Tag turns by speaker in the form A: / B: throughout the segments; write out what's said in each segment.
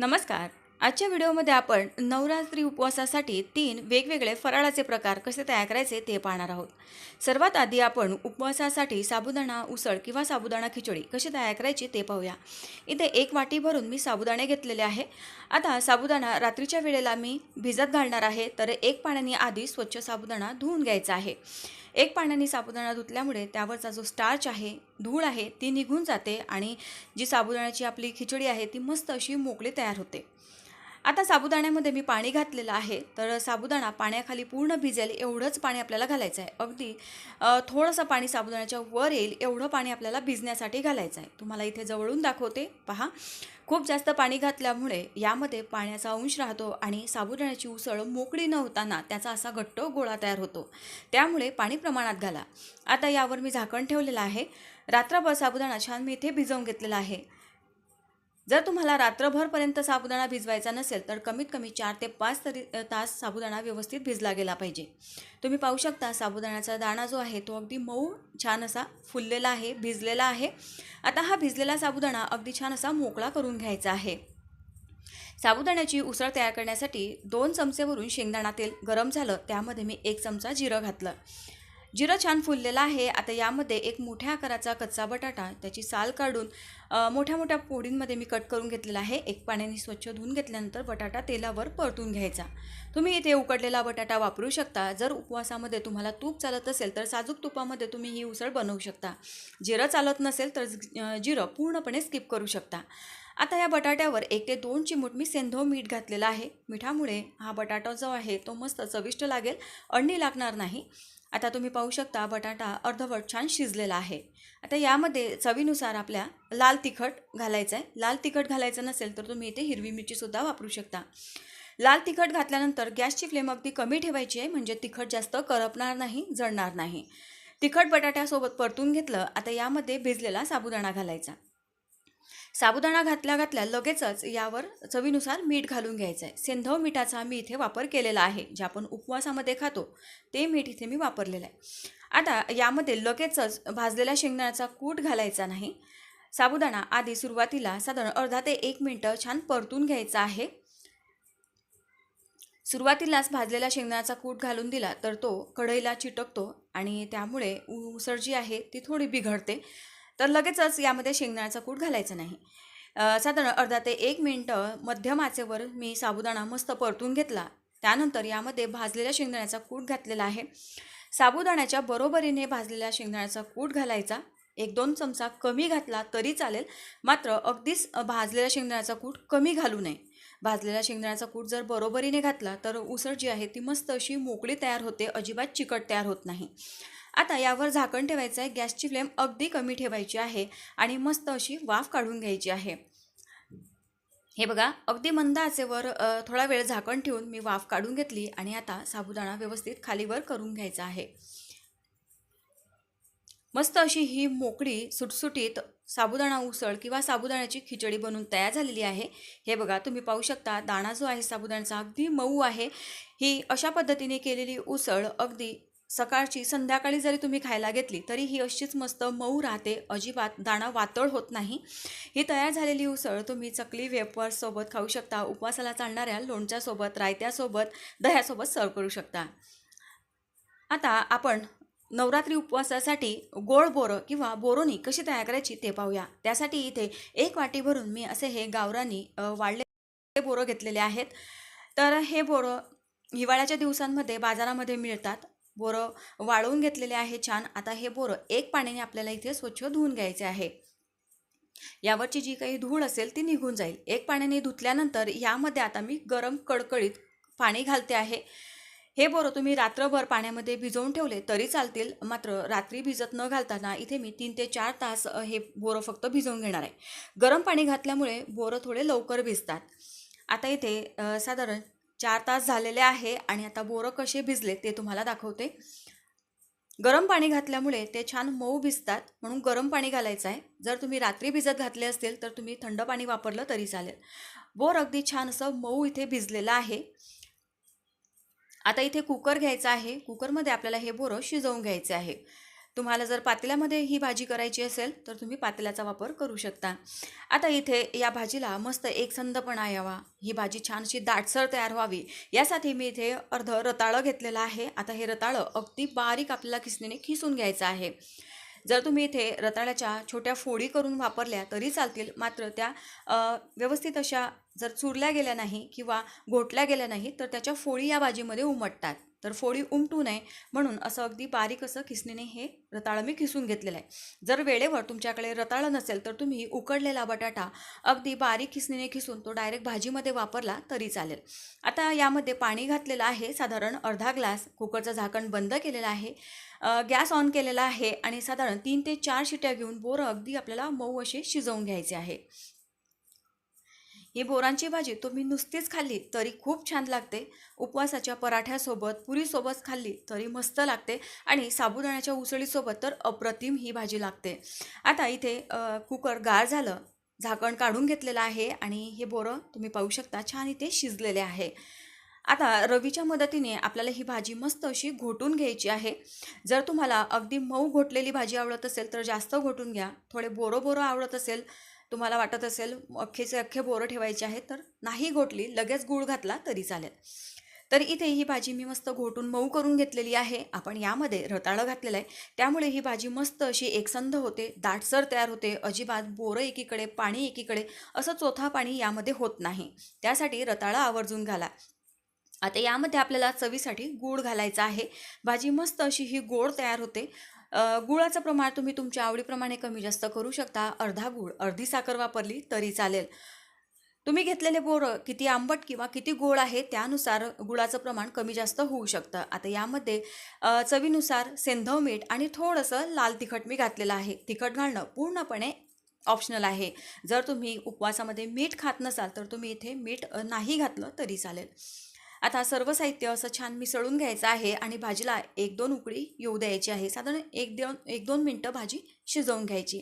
A: नमस्कार. आजच्या व्हिडिओमध्ये आपण नवरात्री उपवासासाठी तीन वेगवेगळे फराळाचे प्रकार कसे तयार करायचे ते पाहणार आहोत. सर्वात आधी आपण उपवासासाठी साबुदाणा उसळ किंवा साबुदाणा खिचडी कशी तयार करायची ते पाहूया. इथे एक वाटी भरून मी साबुदाणे घेतलेले आहे. आता साबुदाणा रात्रीच्या वेळेला मी भिजत घालणार आहे. तर एक पाण्याने आधी स्वच्छ साबुदाणा धुवून घ्यायचा आहे. एक पाण्याने साबुदाणा धुतल्यामुळे त्यावरचा जो स्टार्च आहे धूळ आहे ती निघून जाते आणि जी साबुदाण्याची आपली खिचडी आहे ती मस्त अशी मोकळी तयार होते. आता साबुदाण्यामध्ये मी पाणी घातलेलं आहे. तर साबुदाणा पाण्याखाली पूर्ण भिजेल एवढंच पाणी आपल्याला घालायचं आहे. अगदी थोडंसं पाणी साबुदाण्याच्या वर येईल एवढं पाणी आपल्याला भिजण्यासाठी घालायचं आहे. तुम्हाला इथे जवळून दाखवते पहा. खूप जास्त पाणी घातल्यामुळे यामध्ये पाण्याचा अंश राहतो आणि साबुदाण्याची उसळ मोकळी न होताना त्याचा असा घट्ट गोळा तयार होतो. त्यामुळे पाणी प्रमाणात घाला. आता यावर मी झाकण ठेवलेलं आहे. रात्रभर साबुदाणा छान मी इथे भिजवून घेतलेला आहे. जर तुम्हाला रात्रभरपर्यंत साबुदाणा भिजवायचा नसेल तर कमीत कमी चार ते पाच तरी तास साबुदाणा व्यवस्थित भिजला गेला पाहिजे. तुम्ही पाहू शकता साबुदाण्याचा दाणा जो आहे तो अगदी मऊ छान असा फुललेला आहे भिजलेला आहे. आता हा भिजलेला साबुदाणा अगदी छान असा मोकळा करून घ्यायचा आहे. साबुदाण्याची उसळ तयार करण्यासाठी दोन चमचेवरून शेंगदाणा तेल गरम झालं त्यामध्ये मी एक चमचा जिरं घातलं. जिरं छान फुललेलं आहे. आता यामध्ये एक मोठ्या आकाराचा कच्चा बटाटा त्याची साल काढून मोठ्या मोठ्या पोडींमध्ये मी कट करून घेतलेला आहे. एक पाण्याने स्वच्छ धुवून घेतल्यानंतर बटाटा तेलावर परतून घ्यायचा. तुम्ही इथे उकडलेला बटाटा वापरू शकता. जर उपवासामध्ये तुम्हाला तूप चालत असेल तर साजूक तुपामध्ये तुम्ही ही उसळ बनवू शकता. जिरं चालत नसेल तर जिरं पूर्णपणे स्किप करू शकता. आता या बटाट्यावर एक ते दोन चिमूट मी सेंधव मीठ घातलेलं आहे. मिठामुळे हा बटाटा जो आहे तो मस्त चविष्ट लागेल. अंडी लागणार नाही. आता तुम्ही पाहू शकता बटाटा अर्धवट छान शिजलेला आहे. आता यामध्ये चवीनुसार आपल्या लाल तिखट घालायचं आहे. लाल तिखट घालायचं नसेल तर तुम्ही इथे हिरवी मिरचीसुद्धा वापरू शकता. लाल तिखट घातल्यानंतर गॅसची फ्लेम अगदी कमी ठेवायची आहे म्हणजे तिखट जास्त करपणार नाही जळणार नाही. तिखट बटाट्यासोबत परतून घेतलं आता यामध्ये भिजलेला साबुदाणा घालायचा. साबुदाणा घातल्या घातल्या लगेचच यावर चवीनुसार मीठ घालून घ्यायचं आहे सेंधव मिठाचा मी इथे वापर केलेला आहे जे आपण उपवासामध्ये खातो ते मीठ इथे मी वापरलेलं आहे. आता यामध्ये लगेचच भाजलेल्या शेंगदाण्याचा कूट घालायचा नाही. साबुदाणा आधी सुरुवातीला साधारण अर्धा ते एक मिनटं छान परतून घ्यायचा आहे. सुरुवातीलाच भाजलेला शेंगदाण्याचा कूट घालून दिला तर तो कढईला चिटकतो आणि त्यामुळे उसळ जी आहे ती थोडी बिघडते. तर लगेचच यामध्ये शेंगदाण्याचा कूट घालायचा नाही. साधारण अर्धा ते एक मिनटं मध्यम आचेवर मी साबुदाणा मस्त परतून घेतला. त्यानंतर यामध्ये भाजलेल्या शेंगदाण्याचा कूट घातलेला आहे. साबुदाण्याच्या बरोबरीने भाजलेल्या शेंगदाण्याचा कूट घालायचा. एक दोन चमचा कमी घातला तरी चालेल. मात्र अगदीच भाजलेल्या शेंगदाण्याचा कूट कमी घालू नये. भाजलेल्या शेंगदाण्याचा कूट जर बरोबरीने घातला तर उसळ जी आहे ती मस्त अशी मोकळी तयार होते. अजिबात चिकट तयार होत नाही. आता यावर झाकण ठेवायचं आहे गॅसची फ्लेम अगदी कमी ठेवायची आहे आणि मस्त अशी वाफ काढून घ्यायची आहे. हे बघा अगदी मंद आचेवर थोडा वेळ झाकण ठेवून मी वाफ काढून घेतली आणि आता साबुदाणा व्यवस्थित खालीवर करून घ्यायचा आहे. मस्त अशी ही मोकळी सुटसुटीत साबुदाणा उसळ किंवा साबुदाण्याची खिचडी बनवून तयार झालेली आहे. हे बघा तुम्ही पाहू शकता दाणा जो आहे साबुदाण्याचा अगदी मऊ आहे. ही अशा पद्धतीने केलेली उसळ अगदी सकाळची संध्याकाळी जरी तुम्ही खायला घेतली तरी ही अशीच मस्त मऊ राहते. अजिबात दाणा वातळ होत नाही. ही तयार झालेली उसळ तुम्ही चकली वेपर्ससोबत खाऊ शकता. उपवासाला चालणाऱ्या लोणच्यासोबत रायत्यासोबत दह्यासोबत सर्व करू शकता. आता आपण नवरात्री उपवासासाठी गोड बोरं किंवा बोरोनी कशी तयार करायची ते पाहूया. त्यासाठी इथे एक वाटी भरून मी असे हे गावरानी वाढले बोरं घेतलेले आहेत. तर हे बोरं हिवाळ्याच्या दिवसांमध्ये बाजारामध्ये मिळतात. बोरं वाळवून घेतलेले आहे छान. आता हे बोरं एक पाण्याने आपल्याला इथे स्वच्छ धुवून घ्यायचे आहे. यावरची जी काही धूळ असेल ती निघून जाईल. एक पाण्याने धुतल्यानंतर यामध्ये आता मी गरम कडकडीत पाणी घालते आहे. हे बोरं तुम्ही रात्रभर पाण्यामध्ये भिजवून ठेवले तरी चालतील. मात्र रात्री भिजत न घालताना इथे मी तीन ते चार तास हे बोरं फक्त भिजवून घेणार आहे. गरम पाणी घातल्यामुळे बोरं थोडे लवकर भिजतात. आता इथे साधारण चार तास झालेले आहे आणि आता बोरं कसे भिजले ते तुम्हाला दाखवते. गरम पाणी घातल्यामुळे ते छान मऊ भिजतात म्हणून गरम पाणी घालायचं आहे. जर तुम्ही रात्री भिजत घातले असतील तर तुम्ही थंड पाणी वापरलं तरी चालेल. बोर अगदी छान असं मऊ इथे भिजलेलं आहे. आता इथे कुकर घ्यायचा आहे. कुकरमध्ये आपल्याला हे बोरं शिजवून घ्यायचे आहे. तुम्हाला जर पातेल्यामध्ये ही भाजी करायची असेल तर तुम्ही पातेल्याचा वापर करू शकता. आता इथे या भाजीला मस्त एकसंधपणा यावा ही भाजी छानशी दाटसर तयार व्हावी. यासाठी मी इथे अर्ध रताळं घेतलेलं आहे. आता हे रताळं अगदी बारीक आपल्याला खिसणीने खिसून घ्यायचं आहे. जर तुम्ही इथे रताळ्याच्या छोट्या फोडी करून वापरल्या तरी चालतील. मात्र त्या व्यवस्थित अशा जर चुरल्या गेल्या नाही किंवा घोटल्या गेल्या नाही तर त्याच्या फोडी या भाजीमध्ये उमटतात. तर फोडी उमटू नये म्हणून असं अगदी बारीक असं खिसणीने हे रताळं मी खिसून घेतलेलं आहे. जर वेळेवर तुमच्याकडे रताळं नसेल तर तुम्ही उकडलेला बटाटा अगदी बारीक खिसणीने खिसून तो डायरेक्ट भाजीमध्ये वापरला तरी चालेल. आता यामध्ये पाणी घातलेलं आहे. साधारण अर्धा ग्लास कुकरचं झाकण बंद केलेलं आहे. गॅस ऑन केलेला आहे आणि साधारण तीन ते चार शिट्या घेऊन बोरं अगदी आपल्याला मऊ असे शिजवून घ्यायचे आहे. ही बोरांची भाजी तुम्ही नुसतीच खाल्ली तरी खूप छान लागते. उपवासाच्या पराठ्यासोबत पुरीसोबत खाल्ली तरी मस्त लागते आणि साबुदाण्याच्या उसळीसोबत तर अप्रतिम ही भाजी लागते. आता इथे कुकर गार झालं झाकण काढून घेतलेलं आहे आणि हे बोरं तुम्ही पाहू शकता छान इथे शिजलेले आहे. आता रवीच्या मदतीने आपल्याला ही भाजी मस्त अशी घोटून घ्यायची आहे. जर तुम्हाला अगदी मऊ घोटलेली भाजी आवडत असेल तर जास्त घोटून घ्या. थोडे बोरं बोरं आवडत असेल तुम्हाला वाटत असेल अख्खेचे अख्खे बोरं ठेवायचे आहेत तर नाही घोटली लगेच गूळ घातला तरी चालेल. तर इथे ही भाजी मी मस्त घोटून मऊ करून घेतलेली आहे. आपण यामध्ये रताळं घातलेलं आहे. त्यामुळे ही भाजी मस्त अशी एकसंध होते दाटसर तयार होते अजिबात बोरं एकीकडे पाणी एकीकडे असं चोथा पाणी यामध्ये होत नाही. त्यासाठी रताळं आवर्जून घाला. आता यामध्ये आपल्याला चवीसाठी गूळ घालायचा आहे. भाजी मस्त अशी ही गोड तयार होते. गुळाचं प्रमाण तुम्ही तुमच्या आवडीप्रमाणे कमी जास्त करू शकता. अर्धा गूळ अर्धी साखर वापरली तरी चालेल. तुम्ही घेतलेले बोरं किती आंबट किंवा किती गोड आहे त्यानुसार गुळाचं प्रमाण कमी जास्त होऊ शकतं. आता यामध्ये चवीनुसार सेंधव मीठ आणि थोडंसं लाल तिखट मी घातलेलं आहे. तिखट घालणं पूर्णपणे ऑप्शनल आहे. जर तुम्ही उपवासामध्ये मीठ खात नसाल तर तुम्ही इथे मीठ नाही घातलं तरी चालेल. आता सर्व साहित्य असं छान मिसळून घ्यायचं आहे आणि भाजीला एक दोन उकळी येऊ द्यायची आहे. साधारण एक दोन एक दोन मिनटं भाजी शिजवून घ्यायची.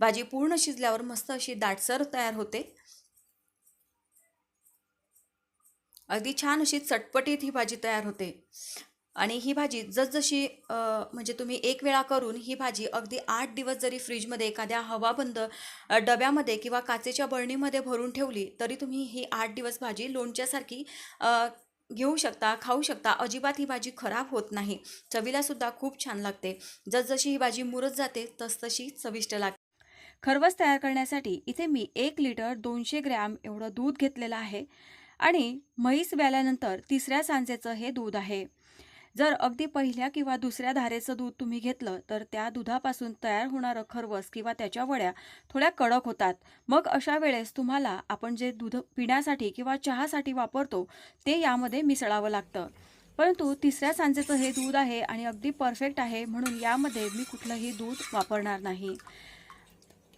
A: भाजी पूर्ण शिजल्यावर मस्त अशी दाटसर तयार होते. अगदी छान अशी चटपटीत ही भाजी तयार होते. आणि ही भाजी जसजशी म्हणजे तुम्ही एक वेळा करून ही भाजी अगदी आठ दिवस जरी फ्रीजमध्ये एखाद्या हवाबंद डब्यामध्ये किंवा काचेच्या बळणीमध्ये भरून ठेवली तरी तुम्ही ही आठ दिवस भाजी लोणच्यासारखी घेऊ शकता खाऊ शकता. अजिबात ही भाजी खराब होत नाही. चवीला सुद्धा खूप छान लागते. जसजशी ही भाजी मुरत जाते तसतशी चविष्ट लागते. खरवस तयार करण्यासाठी इथे मी एक लिटर दोनशे ग्रॅम एवढं दूध घेतलेलं आहे आणि म्हैस व्याल्यानंतर तिसऱ्या सांजेचं हे दूध आहे. जर अगदी पहिल्या किंवा दुसऱ्या धारेचं दूध तुम्ही घेतलं तर त्या दुधापासून तयार होणारं खरवस किंवा त्याच्या वड्या थोड्या कडक होतात. मग अशा वेळेस तुम्हाला आपण जे दूध पिण्यासाठी किंवा चहासाठी वापरतो ते यामध्ये मिसळावं लागतं. परंतु तिसऱ्या सांजेचं हे दूध आहे आणि अगदी परफेक्ट आहे म्हणून यामध्ये मी कुठलंही दूध वापरणार नाही.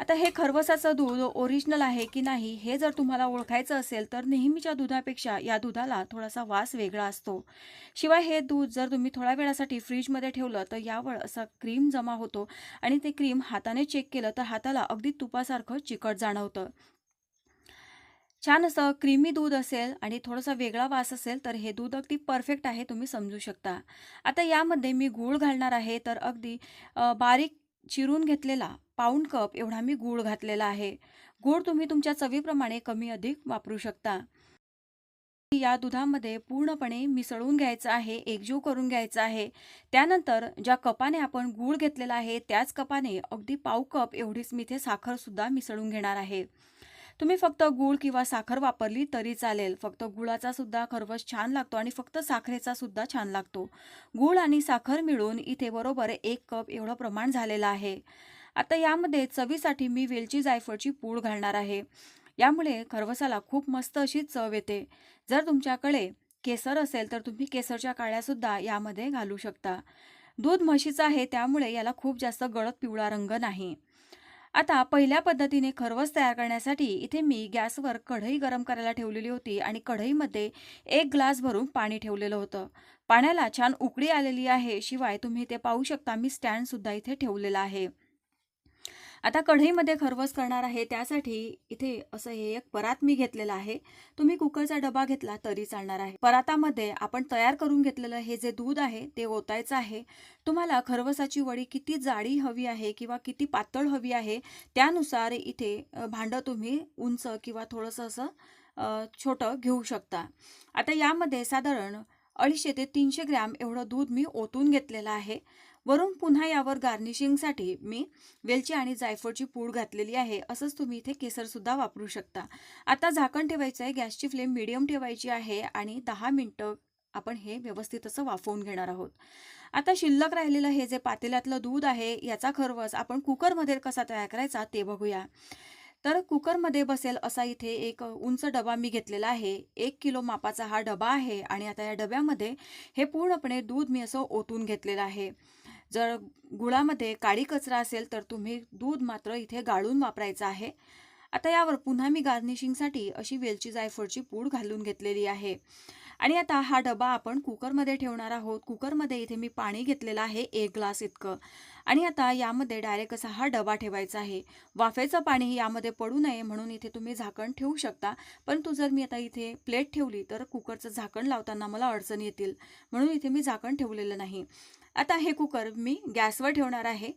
A: आता हे खरवसाचं दूध ओरिजिनल आहे की नाही हे जर तुम्हाला ओळखायचं असेल तर नेहमीच्या दुधापेक्षा या दुधाला थोडासा वास वेगळा असतो. शिवाय हे दूध जर तुम्ही थोड्या वेळासाठी फ्रीजमध्ये ठेवलं तर यावर असा क्रीम जमा होतो आणि ते क्रीम हाताने चेक केलं तर हाताला अगदी तुपासारखं चिकट जाणवतं. छान असं क्रीमी दूध असेल आणि थोडासा वेगळा वास असेल तर हे दूध अगदी परफेक्ट आहे तुम्ही समजू शकता. आता यामध्ये मी गूळ घालणार आहे तर अगदी बारीक चिरून घेतलेला पाऊंड कप एवढा मी गूळ घातलेला आहे. गूळ तुम्ही तुमच्या चवीप्रमाणे कमी अधिक वापरू शकता. या दुधामध्ये पूर्णपणे मिसळून घ्यायचं आहे एकजीव करून घ्यायचं आहे. त्यानंतर ज्या कपाने आपण गूळ घेतलेला आहे त्याच कपाने अगदी पाव कप एवढीच मी इथे साखरसुद्धा मिसळून घेणार आहे. तुम्ही फक्त गूळ किंवा साखर वापरली तरी चालेल. फक्त गुळाचा सुद्धा खरवस छान लागतो आणि फक्त साखरेचा सुद्धा छान लागतो. गूळ आणि साखर मिळून इथे बरोबर एक कप एवढं प्रमाण झालेलं आहे. आता यामध्ये चवीसाठी मी वेलची जायफळची पूड घालणार आहे. यामुळे खरवसाला खूप मस्त अशी चव येते. जर तुमच्याकडे केसर असेल तर तुम्ही केसरच्या काळ्यासुद्धा यामध्ये घालू शकता. दूध म्हशीचं आहे त्यामुळे याला खूप जास्त गडद पिवळा रंग नाही. आता पहिल्या पद्धतीने खरवस तयार करण्यासाठी इथे मी गॅसवर कढई गरम करायला ठेवलेली होती आणि कढईमध्ये एक ग्लास भरून पाणी ठेवलेलं होतं. पाण्याला छान उकळी आलेली आहे शिवाय तुम्ही ते पाहू शकता मी स्टँडसुद्धा इथे ठेवलेला आहे. आता कढईमध्ये खरवस करणार आहे त्यासाठी इथे असं हे एक परात मी घेतलेला आहे. तुम्ही कुकरचा डबा घेतला तरी चालणार आहे. परातामध्ये आपण तयार करून घेतलेलं हे जे दूध आहे ते ओतायचं आहे. तुम्हाला खरवसाची वडी किती जाडी हवी आहे किंवा किती पातळ हवी आहे त्यानुसार इथे भांडं तुम्ही उंच किंवा थोडंसं असं छोटं घेऊ शकता. आता यामध्ये साधारण अडीचशे ते तीनशे ग्रॅम एवढं दूध मी ओतून घेतलेलं आहे. वरून पुन्हा यावर गार्निशिंगसाठी मी वेलची आणि जायफळची पूड घातलेली आहे. असंच तुम्ही इथे केसरसुद्धा वापरू शकता. आता झाकण ठेवायचं आहे. गॅसची फ्लेम मिडियम ठेवायची आहे आणि दहा मिनटं आपण हे व्यवस्थित असं वाफवून घेणार आहोत. आता शिल्लक राहिलेलं हे जे पातेल्यातलं दूध आहे याचा खरवस आपण कुकरमध्ये कसा तयार करायचा ते बघूया. तर कुकरमध्ये बसेल असा इथे एक उंच डबा मी घेतलेला आहे. एक किलो मापाचा हा डबा आहे आणि आता या डब्यामध्ये हे पूर्णपणे दूध मी असं ओतून घेतलेलं आहे. जर गुळामध्ये काळी कचरा असेल तर तुम्ही दूध मात्र इथे गाळून वापरायचं आहे. आता यावर पुन्हा मी गार्निशिंगसाठी अशी वेलची जायफळची पूड घालून घेतलेली आहे. आणि आता हा डबा आपण कुकरमध्ये ठेवणार आहोत. कुकरमध्ये इथे मी पाणी घेतलेलं आहे एक ग्लास इतकं. आणि आता यामध्ये डायरेक्ट असा हा डबा ठेवायचा आहे. वाफेचं पाणी यामध्ये पडू नये म्हणून इथे तुम्ही झाकण ठेवू शकता. परंतु जर मी आता इथे प्लेट ठेवली तर कुकरचं झाकण लावताना मला अडचण येतील. म्हणून इथे मी झाकण ठेवलेलं नाही. आता हे कुकर मी गॅसवर ठेवणार आहे.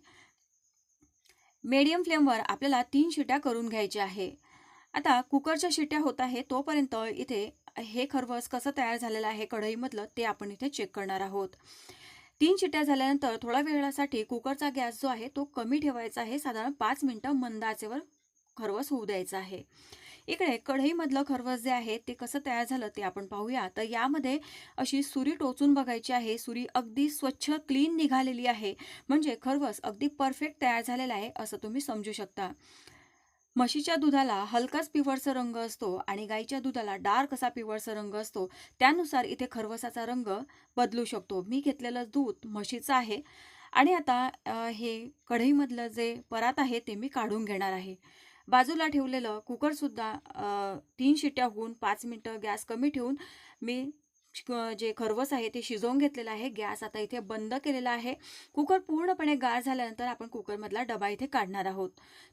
A: मीडियम फ्लेमवर आपल्याला तीन शिट्या करून घ्यायच्या आहे. आता कुकरच्या शिट्या होत आहे तोपर्यंत इथे हे खरवस कसं तयार झालेलं आहे कढईमधलं ते आपण इथे चेक करणार आहोत. तीन शिट्या झाल्यानंतर थोड्या वेळासाठी कुकरचा गॅस जो आहे तो कमी ठेवायचा आहे. साधारण पाच मिनटं मंद आचेवर खरवस होऊ द्यायचा आहे. इकडे कढईमधलं खरवस जे आहे ते कसं तयार झालं ते आपण पाहूया. तर यामध्ये अशी सुरी टोचून बघायची आहे. सुरी अगदी स्वच्छ क्लीन निघालेली आहे. म्हणजे खरवस अगदी परफेक्ट तयार झालेला आहे असं तुम्ही समजू शकता. म्हशीच्या दुधाला हलकाच पिवळसर रंग असतो आणि गाईच्या दुधाला डार्क असा पिवळसर रंग असतो. त्यानुसार इथे खरवसाचा रंग बदलू शकतो. मी घेतलेलं दूध म्हशीचं आहे. आणि आता हे कढईमधलं जे परात आहे ते मी काढून घेणार आहे. बाजूला ठेवलेलं कुकरसुद्धा तीन शिट्या होऊन पाच मिनटं गॅस कमी ठेवून मी क- जे खरवस आहे ते शिजवून घेतलेलं आहे. गॅस आता इथे बंद केलेला आहे. कुकर पूर्णपणे गार झाल्यानंतर आपण कुकरमधला डबा इथे काढणार आहोत.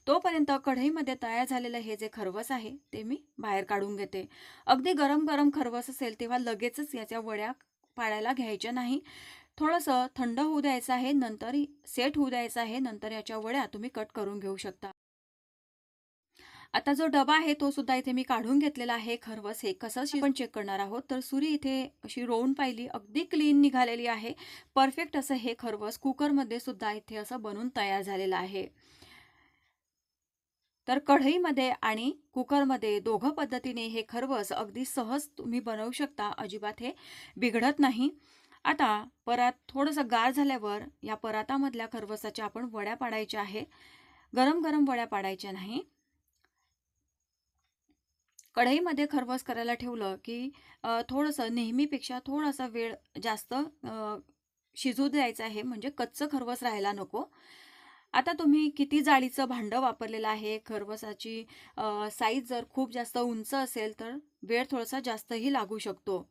A: तोपर्यंत कढईमध्ये तयार झालेलं हे जे खरवस आहे ते मी बाहेर काढून घेते. अगदी गरम गरम खरवस असेल तेव्हा लगेचच याच्या वड्या पाडायला घ्यायच्या नाही. थोडंसं थंड होऊ द्यायचं आहे नंतर सेट होऊ द्यायचं आहे नंतर याच्या वड्या तुम्ही कट करून घेऊ शकता. आता जो डबा आहे तो सुद्धा इथे मी काढून घेतलेला आहे. खरवस हे कसं आपण चेक करणार आहोत. तर सुरी इथे अशी रोवून पाहिली अगदी क्लीन निघालेली आहे. परफेक्ट असं हे खरवस कुकरमध्ये सुद्धा इथे असं बनून तयार झालेलं आहे. तर कढईमध्ये आणि कुकरमध्ये दोघं पद्धतीने हे खरवस अगदी सहज तुम्ही बनवू शकता. अजिबात हे बिघडत नाही. आता परात थोडंसं गार झाल्यावर या परातामधल्या खरवसाच्या आपण वड्या पाडायच्या आहे. गरम गरम वड्या पाडायच्या नाही. कढईमध्ये खरवस करायला ठेवलं की थोडंसं नेहमीपेक्षा थोडासा वेळ जास्त शिजू द्यायचं आहे. म्हणजे कच्चं खरवस राहायला नको. आता तुम्ही किती जाळीचं भांडं वापरलेलं आहे? खरवसाची साईज जर खूप जास्त उंच असेल तर वेळ थोडासा जास्तही लागू शकतो.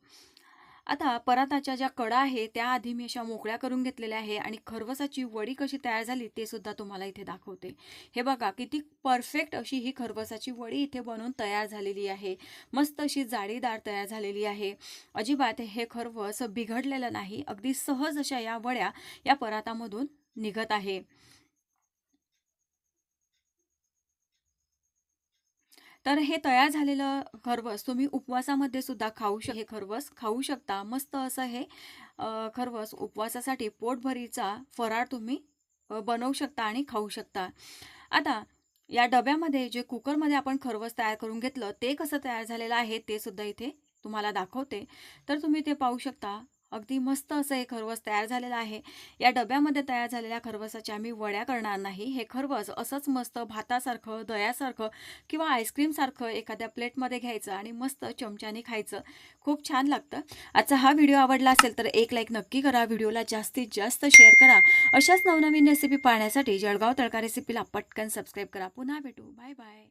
A: आता पराताच्या ज्या कडा आहे त्या आधी मी अशा मोकळ्या करून घेतलेल्या आहे आणि खरवसाची वडी कशी तयार झाली ते सुद्धा तुम्हाला इथे दाखवते. हे बघा किती परफेक्ट अशी ही खरवसाची वडी इथे बनवून तयार झालेली आहे. मस्त अशी जाळीदार तयार झालेली आहे. अजिबात हे खरवस बिघडलेलं नाही. अगदी सहज अशा या वड्या या परातामधून निघत आहे. तर हे तयार झालेलं खरवस तुम्ही उपवासामध्ये सुद्धा खाऊ शक हे खरवस खाऊ शकता. मस्त असं हे खरवस उपवासासाठी पोटभरीचा फराळ तुम्ही बनवू शकता आणि खाऊ शकता. आता या डब्यामध्ये जे कुकरमध्ये आपण खरवस तयार करून घेतलं ते कसं तयार झालेलं आहे ते सुद्धा इथे तुम्हाला दाखवते. तर तुम्ही ते पाहू शकता. अगदी मस्त असं हे खरवस तयार झालेलं आहे. या डब्यामध्ये तयार झालेल्या खरवसाच्या आम्ही वड्या करणार नाही. हे खरवस असंच मस्त भातासारखं दह्यासारखं किंवा आईस्क्रीमसारखं एखाद्या प्लेटमध्ये घ्यायचं आणि मस्त चमच्याने खायचं. खूप छान लागतं. आजचा हा व्हिडिओ आवडला असेल तर एक लाईक नक्की करा. व्हिडिओला जास्तीत जास्त शेअर करा. अशाच नवनवीन रेसिपी पाहण्यासाठी जळगाव तडका रेसिपीला पटकन सबस्क्राईब करा. पुन्हा भेटू. Bye bye.